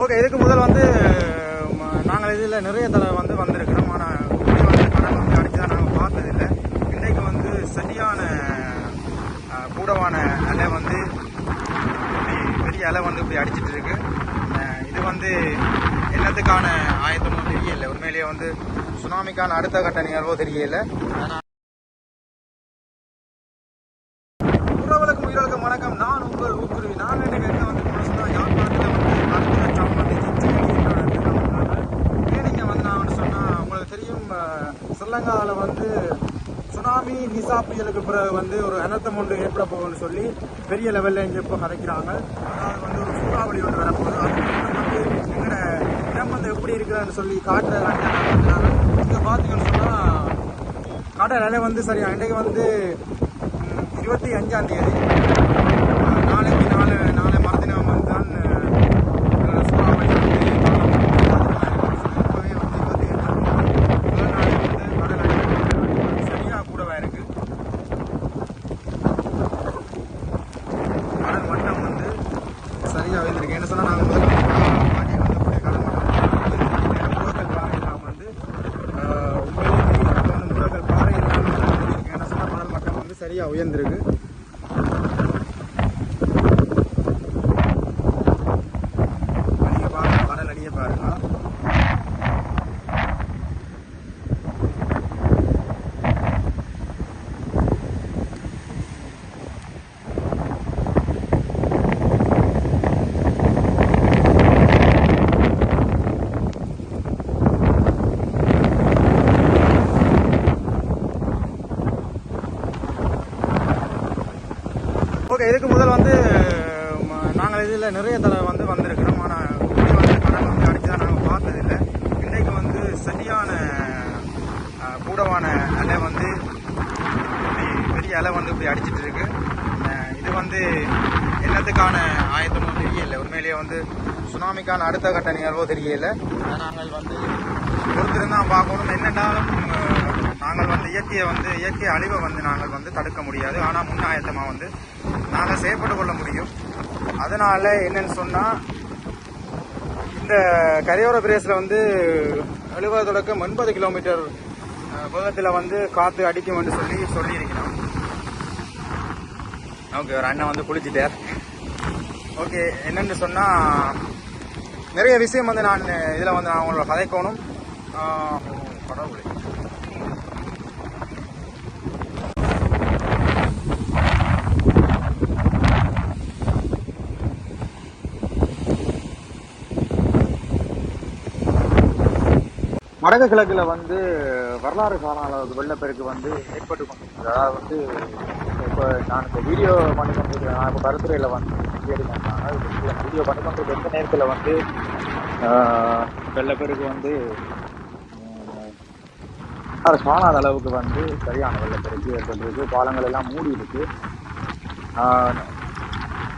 Okay இதுக்கு முதல் வந்து நாங்கள் இதில் நிறைய தடவை வந்து வந்திருக்கிறோம். ஆனால் வந்து கடல் வந்து அடிச்சு தான் நாங்கள் பார்த்ததில்லை. இன்றைக்கு வந்து சரியான கூடவான அலை வந்து இப்படி பெரிய அலை வந்து இப்படி அடிச்சிட்டு இருக்கு. இது வந்து என்னத்துக்கான ஆயத்தமும் தெரியல. உண்மையிலேயே வந்து சுனாமிக்கான அடுத்த கட்ட நிகழ்வோ தெரியல. ஆனால் உறவுகளுக்கும் உயிர்களுக்கும் வணக்கம் நான் உங்கள் ஊக்குருவி நான் என்ன கேட்க வந்து போனோம்னா யாழ்ப்பாணத்தில் வந்து அடுத்த சாம் வந்து ஏன் நீங்கள் வந்து நான் வந்து சொன்னால் உங்களுக்கு தெரியும் அஹ், ஸ்ரீலங்காவில் வந்து கஜா புயலுக்கு பிறகு வந்து ஒரு அனர்த்தம் ஒன்று ஏற்பட போகும்னு சொல்லி பெரிய லெவலில் இங்கே இப்போ கதைக்கிறாங்க அதாவது வந்து ஒரு சூறாவளி ஒன்று வரப்போகுது. அது வந்து எங்களோட இடம் வந்து எப்படி இருக்கிறான்னு சொல்லி காட்டுறதுக்காண்டி இங்கே பார்த்தீங்கன்னு சொன்னால் கடல் அலை வந்து சரியா இன்றைக்கு வந்து இருபத்தி அஞ்சாம் தேதி அஹ், நாளைக்கு நாலு நாளை மறுதினம் வந்து தான் அஹ், சூறாவளி வந்து காலம் இப்பவே வந்து இருபத்தி எட்டாம் தேதி. முதல் நாளே வந்து கடல் அலை சரியா கூடவா இருக்கு கடல் மட்டம் வந்து சரியா வைத்திருக்கு என்ன சொன்னா நாங்கள் முதல்ல பாட்டி வந்து அப்படியே கடல் பாறை வந்து உண்மையிலேயே பாறை என்ன சொன்னா மணல் மட்டம் வந்து சரியா உயர்ந்திருக்கு அடிய பாருங்க கடல் அடிய பாருங்க ஓகே இதுக்கு முதல் வந்து நாங்கள் இதில் நிறைய தடவை வந்து வந்திருக்கிறோம். ஆனால் வந்து கடல் வந்து அடிச்சு தான் நாங்கள் பார்த்ததில்லை. இன்றைக்கு வந்து சரியான கூடவான அலை வந்து இப்படி பெரிய அலை வந்து இப்படி அடிச்சிட்டு இருக்கு. இது வந்து என்னத்துக்கான ஆயத்தமும் தெரியல. உண்மையிலேயே வந்து சுனாமிக்கான அடுத்த கட்ட நிகழ்வோ தெரியல நாங்கள் வந்து பொறுத்திருந்தான் பார்க்கணும். என்னென்னாலும் நாங்கள் வந்து இயற்கையை வந்து இயற்கை அழிவை வந்து நாங்கள் வந்து தடுக்க முடியாது. ஆனால் முன் ஆயத்தமாக வந்து நாங்கள் செயற்பட்டு கொள்ள முடியும். அதனால என்னன்னு சொன்னால் இந்த கரையோர பிரதேசத்தில் வந்து எழுபது தொடக்கம் எண்பது கிலோமீட்டர் வேகத்தில் வந்து காற்று அடிக்கும் என்று சொல்லி சொல்லியிருக்கிறோம். ஓகே ஒரு அண்ணன் வந்து குளிச்சுட்டார். ஓகே என்னன்னு சொன்னால் நிறைய விஷயம் வந்து நான் இதில் வந்து நான் உங்களோட கதைக்கணும் ஆஹ், கடவுளே. வடக்கு கிழக்குல வந்து வரலாறு காணாத வெள்ளப்பெருக்கு வந்து ஏற்பட்டு கொண்டிருக்கிறது. அதாவது வந்து இப்போ நான் இந்த வீடியோ பண்ணி கொண்டிருக்கிறேன். நான் இப்போ கருத்துறையில் வந்து எடுத்தாங்க வீடியோ பண்ணி கொண்டிருக்க எந்த நேரத்தில் வந்து வெள்ளப்பெருக்கு வந்து அது காணாத அளவுக்கு வந்து சரியான வெள்ளப்பெருக்கு ஏற்பட்டிருக்கு. பாலங்கள் எல்லாம் மூடி இருக்கு.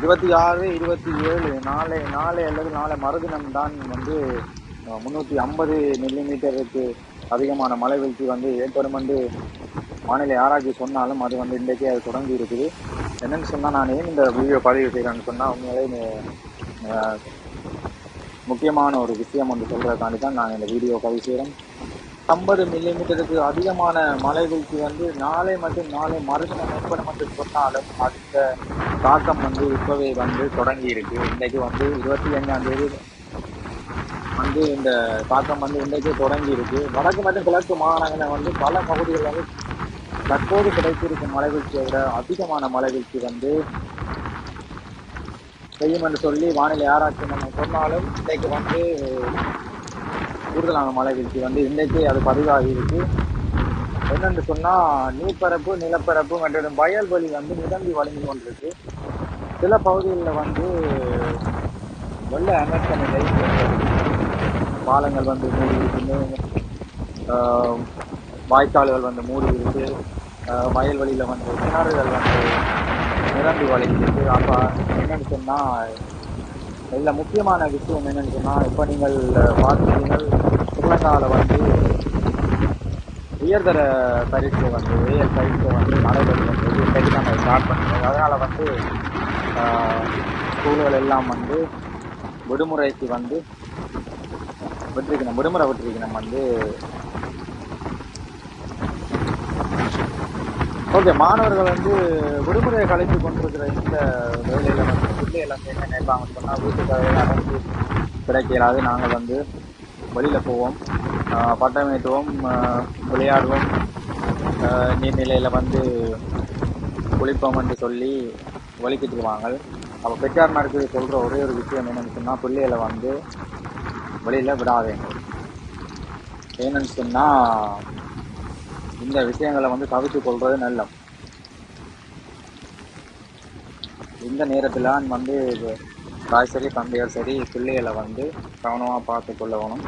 இருபத்தி ஆறு இருபத்தி ஏழு நாளை நாளை அல்லது நாளை மறுதினம் தான் வந்து முன்னூற்றி ஐம்பது மில்லிமீட்டருக்கு அதிகமான மழை வீழ்ச்சி வந்து ஏற்படும் என்று வானிலை ஆராய்ச்சி சொன்னாலும் அது வந்து இன்றைக்கே அது தொடங்கி இருக்குது. என்னன்னு சொன்னால் நான் ஏன் இந்த வீடியோ பதிவு செய்கிறேன்னு சொன்னால் உண்மையிலே முக்கியமான ஒரு விஷயம் ஒன்று சொல்கிறதுக்காண்டி தான் நான் இந்த வீடியோ பதிவு செய்கிறேன் ஐம்பது மில்லிமீட்டருக்கு அதிகமான மழை வீழ்ச்சி வந்து நாளை மட்டும் நாளை மறுதினம் ஏற்படும் என்று சொன்னாலும் அந்த தாக்கம் வந்து இப்போவே வந்து தொடங்கி இருக்கு. இன்றைக்கு வந்து இருபத்தி ஐந்தாம் தேதி வந்து இந்த தாக்கம் வந்து இன்றைக்கே தொடங்கி இருக்கு வடக்கு மற்றும் கிழக்கு மாகாணங்களில் வந்து பல பகுதிகளில் வந்து தற்போது கிடைத்திருக்கும் மழை வீழ்ச்சியை விட அதிகமான மழை வீழ்ச்சி வந்து செய்யும் என்று சொல்லி வானிலை ஆராய்ச்சி நம்ம சொன்னாலும் இன்றைக்கு வந்து கூடுதலான மழை வீழ்ச்சி வந்து இன்றைக்கே அது பதிவாகி இருக்கு. என்னென்று சொன்னால் நீர்ப்பரப்பு நிலப்பரப்பு மற்றும் வயல்வெளி வந்து நிரம்பி வழங்கி கொண்டிருக்கு. சில பகுதிகளில் வந்து வெள்ள அனர்த்த நிலை பாலங்கள் வந்து மூடி இருக்குன்னு வாய்க்கால்கள் வந்து மூடி இருக்கு வயல்வெளியில் வந்து கிணறுகள் வந்து நிரம்பி வளைஞ்சிருக்கு அப்போ என்னென்னு சொன்னால் இதில் முக்கியமான விஷயம் என்னென்னு சொன்னால் இப்போ நீங்கள் பார்த்தீங்கள் ஸ்ரீலங்காவில் வந்து உயர்தர பரீட்சை வந்து உயர் பரீட்சை வந்து நடைபெறுகின்றது இன்றைக்கு நம்ம ஸ்டார்ட் பண்ணுறோம் அதனால் வந்து ஸ்கூல்கள் எல்லாம் வந்து விடுமுறைக்கு வந்து விட்டுருக்கணும் விடுமுறை விட்டுருக்கணும் வந்து ஓகே மாணவர்கள் வந்து விடுமுறையை கலைத்து கொண்டிருக்கிற இந்த வேலையில வந்து பிள்ளைகள் எல்லாம் என்ன நினைப்பாங்க சொன்னால் வீட்டுக்காக அடைஞ்சு கிடைக்கலாது. நாங்கள் வந்து வெளியில் போவோம். பட்டமேட்டுவோம் பட்டம் ஏற்றுவோம் விளையாடுவோம். நீர்நிலையில் வந்து குளிப்போம் என்று சொல்லி வலிக்கிட்டுருவாங்க அப்போ பெற்றார்மாருக்கு சொல்கிற ஒரே ஒரு விஷயம் என்னன்னு சொன்னால் பிள்ளைகளை வந்து வெளியில விடாதீங்க ஏன்னு சொன்னா இந்த விஷயங்களை வந்து தவிர்த்து கொள்வது நல்லது இந்த நேரத்தில் வந்து தாய் சரி தந்தையர் சரி பிள்ளைகளை வந்து கவனமா பார்த்து கொள்ளணும்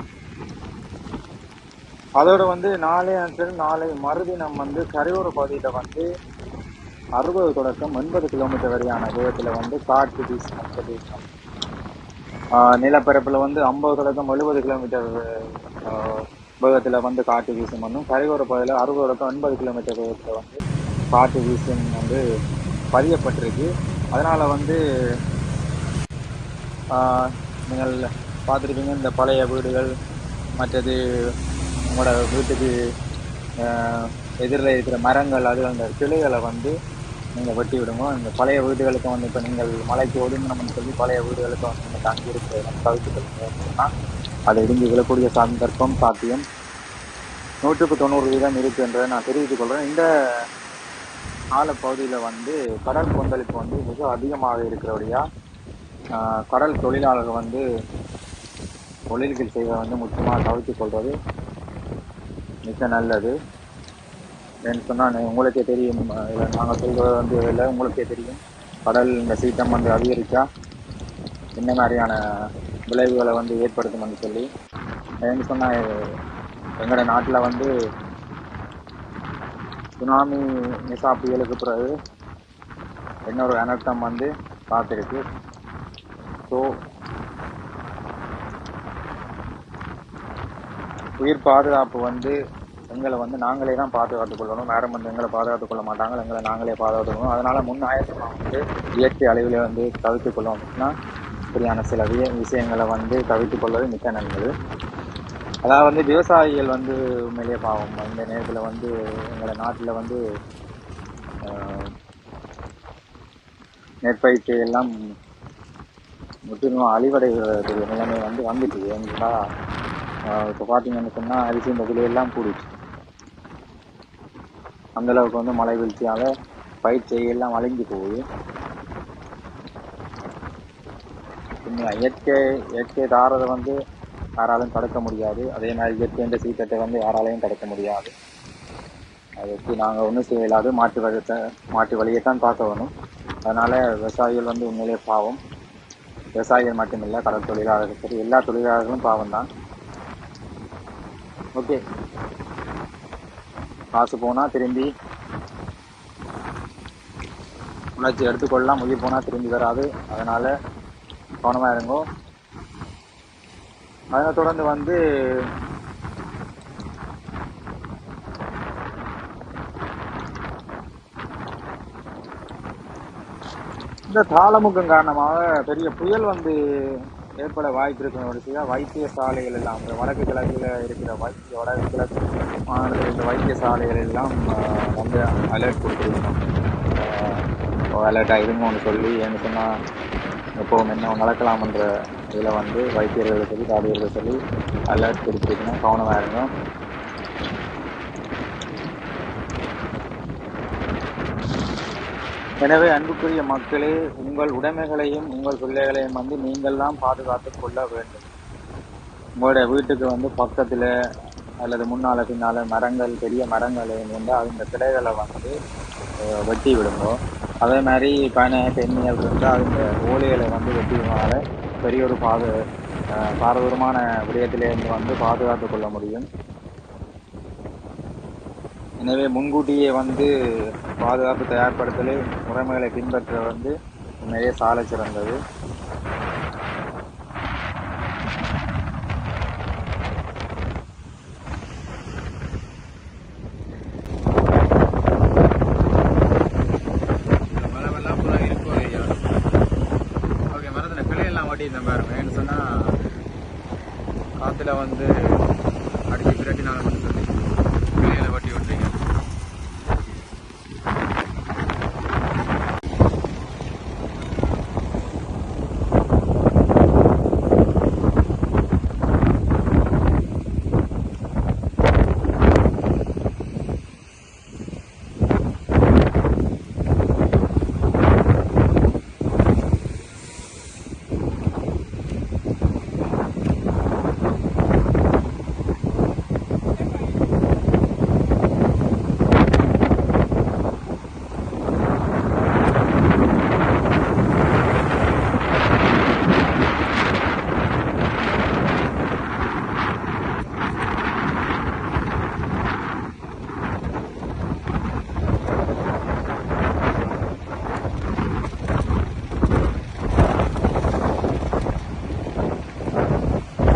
அதோடு வந்து நாளை நாளை மறுதினம் வந்து கரையோர பகுதியில வந்து அறுபது தொடக்கம் எண்பது கிலோமீட்டர் வரையான தூரத்தில் வந்து காற்று வீசும் மற்ற நிலப்பரப்புல வந்து ஐம்பது தொடக்கம் எழுபது கிலோமீட்டர் ஆஹ் வேகத்துல வந்து காற்று வீசும் பண்ணும். கரையோர பகுதியில் அறுபது தொடக்கம் எண்பது கிலோமீட்டர் வேகத்துல வந்து காற்று வீசும் வந்து பதியப்பட்டிருக்கு. அதனால வந்து நீங்கள் பார்த்துருப்பீங்க இந்த பழைய வீடுகள் மற்றது உங்களோட வீட்டுக்கு எதிரில் இருக்கிற மரங்கள் அது அந்த கிளைகளை வந்து நீங்கள் வெட்டி விடுங்க. இந்த பழைய வீடுகளுக்கு வந்து இப்போ நீங்கள் மலைக்கு ஒதுங்கணும்னு சொல்லி பழைய வீடுகளுக்கு வந்து நீங்கள் தங்கி இருக்கிற தவிர்த்துக்கொள்ளுங்கன்னா அது இடிஞ்சு விழக்கூடிய சந்தர்ப்பம் சாத்தியம். நூற்றுக்கு தொண்ணூறு வீதம் இருக்கு என்றதை நான் தெரிவித்துக் கொள்கிறேன் இந்த காலப்பகுதியில் வந்து கடல் கொந்தளிப்பு வந்து மிக அதிகமாக இருக்கிறபடியா கடல் தொழிலாளர்கள் வந்து தொழில்கள் செய்வதை வந்து முக்கியமாக தவிர்த்து கொள்வது மிக நல்லது. சொன்னால் உங்களுக்கே தெரியும். நாங்கள் சொல்கிறது வந்து இல்லை உங்களுக்கே தெரியும். கடல் இந்த சீற்றம் வந்து அதிகரித்தா என்ன மாதிரியான விளைவுகளை வந்து ஏற்படுத்தும்னு சொல்லி. ஏன்னு சொன்னால் எங்களோட நாட்டில் வந்து சுனாமி நிசா புயலுக்கு பிறகு இன்னொரு அனர்த்தம் வந்து பார்த்துருக்கு ஸோ உயிர் பாதுகாப்பு வந்து எங்களை வந்து நாங்களே தான் பாதுகாத்துக் கொள்ளணும். மேடம் வந்து எங்களை பாதுகாத்துக் கொள்ள மாட்டாங்க. எங்களை நாங்களே பாதுகாத்துக்கணும் அதனால முன் ஆயத்தமாக வந்து இயற்கை அளவில் வந்து தவிர்த்துக் கொள்ளணும் அப்படின்னா இப்படியான சில விய விஷயங்களை வந்து தவிர்த்துக் கொள்வது மிக்க நல்லது அதாவது வந்து விவசாயிகள் வந்து உண்மையிலேயே பாவம். இந்த நேரத்தில் வந்து எங்களை நாட்டில் வந்து நெற்பயிற்சி எல்லாம் முற்றிலும் அழிவடைகிற நிலைமை வந்து வந்துட்டு. ஏன்னா இப்போ பார்த்தீங்கன்னு சொன்னால் அரிசி இந்த விலையெல்லாம் கூடிச்சு அந்த அளவுக்கு வந்து மழை வீழ்ச்சியால் பயிர் செய்யெல்லாம் அழிஞ்சு போகுது. இயற்கை இயற்கை தாரதை வந்து யாராலையும் தடுக்க முடியாது. அதே மாதிரி இயற்கை என்ற வந்து யாராலையும் தடுக்க முடியாது. அதுக்கு நாங்கள் ஒன்றும் செய்யலாது மாட்டு வழியத்தை மாட்டு வழியைத்தான் பார்க்க வேணும். அதனால் விவசாயிகள் வந்து உண்மையிலே பாவம். விவசாயிகள் மட்டுமில்லை கடல் தொழிலாளர்கள் சரி எல்லா தொழிலாளர்களும் பாவம் தான் ஓகே. காசு போனா திரும்பி உணர்ச்சி எடுத்துக்கொள்ளலாம் உயிர் போனா திரும்பி வராது. அதனால கவனமா இருங்கோ. அதனை தொடர்ந்து வந்து இந்த தாளமுகம் காரணமாக பெரிய புயல் வந்து ஏற்பட வாய்ப்பு இருக்கிற வைத்திய வைத்தியசாலைகள் எல்லாம் இந்த வடக்கு கிழக்கில் இருக்கிற வைத்திய வடக்கு கிழக்கு மாநிலத்தில் இருக்கிற வைத்தியசாலைகள் எல்லாம் வந்து அலர்ட் கொடுத்துருக்கணும் அலர்ட்டாக இருங்கன்னு சொல்லி ஏன்னு சொன்னால் எப்போவும் என்ன நடக்கலாம்ன்ற இதில் வந்து வைத்தியர்கள் சொல்லி தாதியர்கள் சொல்லி அலர்ட் கொடுத்துருக்கணும். கவனமாக இருங்க. எனவே அன்புக்குரிய மக்களே உங்கள் உடைமைகளையும் உங்கள் பிள்ளைகளையும் வந்து நீங்கள் தான் பாதுகாத்து கொள்ள வேண்டும். உங்களுடைய வீட்டுக்கு வந்து பக்கத்தில் அல்லது முன்னால பின்னால மரங்கள் பெரிய மரங்கள் வந்து அந்த கிளைகளை வந்து வெட்டி விடுங்க அதே மாதிரி பனை தென்னியல் இருந்தால் அந்த ஓலைகளை வந்து வெட்டினால பெரிய ஒரு பாது பாரதூரமான விடயத்திலேருந்து வந்து பாதுகாத்து கொள்ள முடியும். எனவே முன்கூட்டியே வந்து பாதுகாப்பு தயார்படுத்தல் முறைமைகளை பின்பற்ற வந்து உண்மையே சாலை சிறந்தது. மரமெல்லாம் ஃபுல்லாக இருக்கும் ஐயா ஓகே மரத்தில் கிளையெல்லாம் ஓட்டியிருந்தேன் பாருங்க என்ன சொன்னால் காற்றுல வந்து அடிச்சு பிரட்டினாலும் சொல்லி கிளிகளை வட்டி விட்டுறீங்க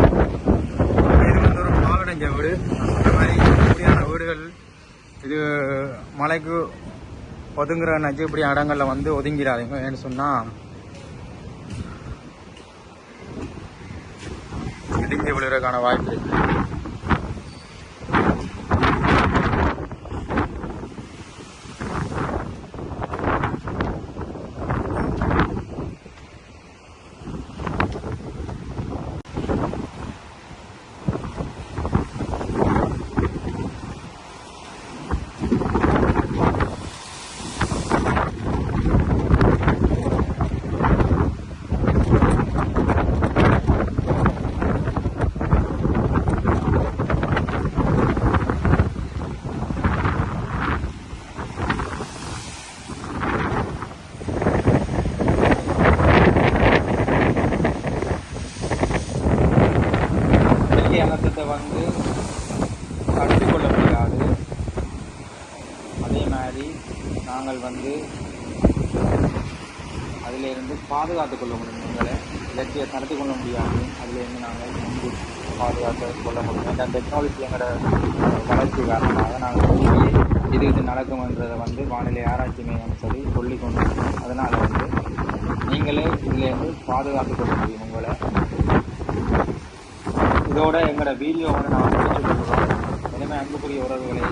இது வந்து ஒரு பாலடைஞ்ச வீடு நான் சொன்ன மாதிரி இப்படியான வீடுகள் இது மலைக்கு ஒதுங்குற நச்சு இப்படி இடங்கள்ல வந்து ஒதுங்கிடாதீங்க ஏன்னு சொன்னா இடிஞ்சு விழுறதுக்கான வாய்ப்பு இருக்கு இயற்கை அனர்த்தத்தை வந்து தடுத்து கொள்ள முடியாது அதே மாதிரி நாங்கள் வந்து அதிலிருந்து பாதுகாத்து கொள்ள முடியும் எங்களை. இலக்கியை தடுத்து கொள்ள முடியாது அதுலேருந்து நாங்கள் முன்பு பாதுகாத்து கொள்ள முடியும் இந்த டெக்னாலஜி எங்களோட வளர்ச்சி காரணமாக நாங்கள் இது இது நடக்கும்ன்றதை வந்து வானிலை ஆராய்ச்சி மையம் சொல்லி சொல்லி கொண்டு அதனால் வந்து நீங்களே இதுலேருந்து பாதுகாத்து கொள்ள முடியும் உங்களை. இதோட எங்களோட வீடியோவோட நான் முடிச்சு கொள்கிறோம் இனிமேல் அன்புக்குரிய உறவுகளை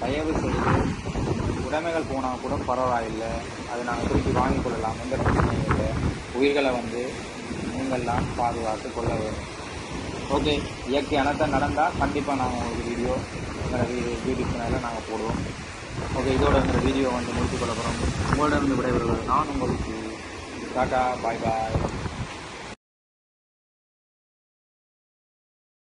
தயவு செய்து உடைமைகள் போனால் கூட பரவாயில்லை. அதை நாங்கள் திருப்பி வாங்கிக் கொள்ளலாம். எந்த பிரச்சனையும் இல்லை. உயிர்களை வந்து நீங்கள்லாம் பாதுகாத்து கொள்ள வேண்டும். ஓகே. இயற்கை அனர்த்தம் நடந்தால் கண்டிப்பாக நாங்கள் உங்களுக்கு வீடியோ எங்களோட யூடியூப் சேனலில் நாங்கள் போடுவோம். ஓகே. இதோட இந்த வீடியோ வந்து முடித்துக் கொள்ள போகிறோம் உங்களிடம் இருந்து விடைபெறுவது நான் உங்களுக்கு டாட்டா. பாய் பாய்.